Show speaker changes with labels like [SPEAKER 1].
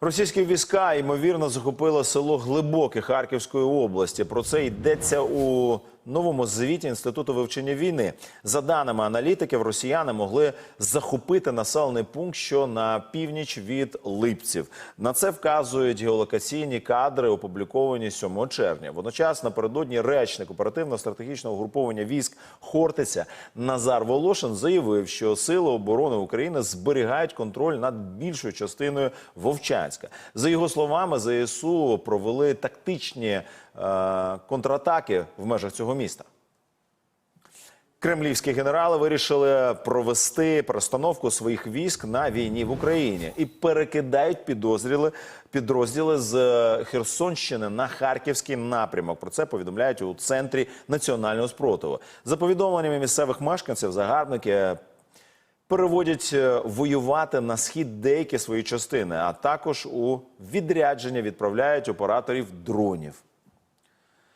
[SPEAKER 1] Російські війська ймовірно захопили село Глибоке Харківської області. Про це йдеться у новому звіті інституту вивчення війни. За даними аналітиків, росіяни могли захопити населений пункт, що на північ від Липців. На це вказують геолокаційні кадри, опубліковані 7 червня. Водночас напередодні речник оперативно-стратегічного груповання військ Хортиця Назар Волошин заявив, що сили оборони України зберігають контроль над більшою частиною Вовчанська. За його словами, ЗСУ провели тактичні е, контратаки в межах цього міста. Кремлівські генерали вирішили провести перестановку своїх військ на війні в Україні і перекидають підозріли підрозділи з е, Херсонщини на харківський напрямок. Про це повідомляють у центрі національного спротиву. За повідомленнями місцевих мешканців, загарбники переводять е, воювати на схід деякі свої частини, а також у відрядження відправляють операторів дронів.